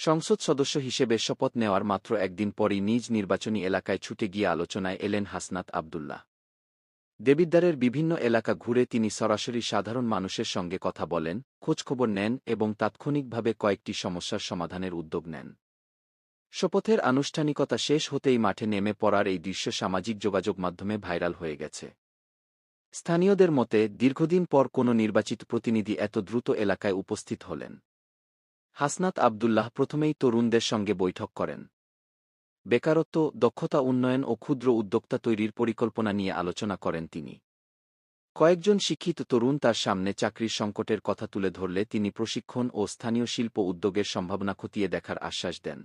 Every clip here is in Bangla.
সংসদ সদস্য হিসেবে শপথ নেওয়ার মাত্র একদিন পরই নিজ নির্বাচনী এলাকায় ছুটে গিয়ে আলোচনায় এলেন হাসনাত আবদুল্লাহ। দেবিদ্বারের বিভিন্ন এলাকা ঘুরে তিনি সরাসরি সাধারণ মানুষের সঙ্গে কথা বলেন, খোঁজখবর নেন এবং তাৎক্ষণিকভাবে কয়েকটি সমস্যার সমাধানের উদ্যোগ নেন। শপথের আনুষ্ঠানিকতা শেষ হতেই মাঠে নেমে পড়ার এই দৃশ্য সামাজিক যোগাযোগ মাধ্যমে ভাইরাল হয়ে গেছে। স্থানীয়দের মতে, দীর্ঘদিন পর কোনো নির্বাচিত প্রতিনিধি এত দ্রুত এলাকায় উপস্থিত হলেন। হাসনাত আবদুল্লাহ প্রথমেই তরুণদের সঙ্গে বৈঠক করেন। বেকারত্ব, দক্ষতা উন্নয়ন ও ক্ষুদ্র উদ্যোক্তা তৈরির পরিকল্পনা নিয়ে আলোচনা করেন তিনি। কয়েকজন শিক্ষিত তরুণ তার সামনে চাকরির সংকটের কথা তুলে ধরলে তিনি প্রশিক্ষণ ও স্থানীয় শিল্প উদ্যোগের সম্ভাবনা খতিয়ে দেখার আশ্বাস দেন।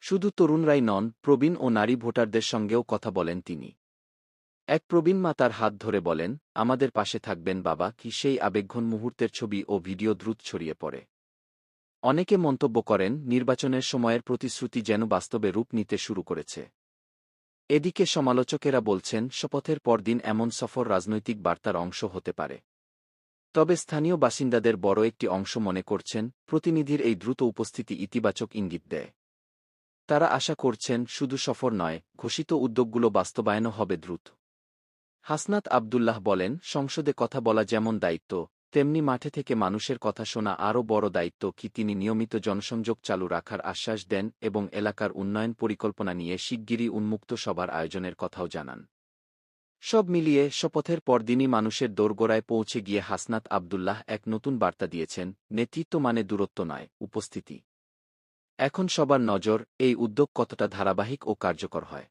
শুধু তরুণরাই নন, প্রবীণ ও নারী ভোটারদের সঙ্গেও কথা বলেন তিনি। এক প্রবীণ মা তার হাত ধরে বলেন, আমাদের পাশে থাকবেন বাবা কি সেই আবেগঘন মুহূর্তের ছবি ও ভিডিও দ্রুত ছড়িয়ে পড়ে। অনেকে মন্তব্য করেন, নির্বাচনের সময়ের প্রতিশ্রুতি যেন বাস্তবে রূপ নিতে শুরু করেছে। এদিকে সমালোচকেরা বলছেন, শপথের পরদিন এমন সফর রাজনৈতিক বার্তার অংশ হতে পারে। তবে স্থানীয় বাসিন্দাদের বড় একটি অংশ মনে করছেন, প্রতিনিধির এই দ্রুত উপস্থিতি ইতিবাচক ইঙ্গিত দেয়। তারা আশা করছেন, শুধু সফর নয়, ঘোষিত উদ্যোগগুলো বাস্তবায়নও হবে দ্রুত। হাসনাত আবদুল্লাহ বলেন, সংসদে কথা বলা যেমন দায়িত্ব তেমনি মাঠে থেকে মানুষের কথা শোনা আরও বড় দায়িত্ব কি তিনি নিয়মিত জনসংযোগ চালু রাখার আশ্বাস দেন এবং এলাকার উন্নয়ন পরিকল্পনা নিয়ে শিগগিরই উন্মুক্ত সভার আয়োজনের কথাও জানান। সব মিলিয়ে শপথের পরদিনই মানুষের দোরগোড়ায় পৌঁছে গিয়ে হাসনাত আবদুল্লাহ এক নতুন বার্তা দিয়েছেন, নেতৃত্ব মানে দূরত্ব নয়, উপস্থিতি। এখন সবার নজর এই উদ্যোগ কতটা ধারাবাহিক ও কার্যকর হয়।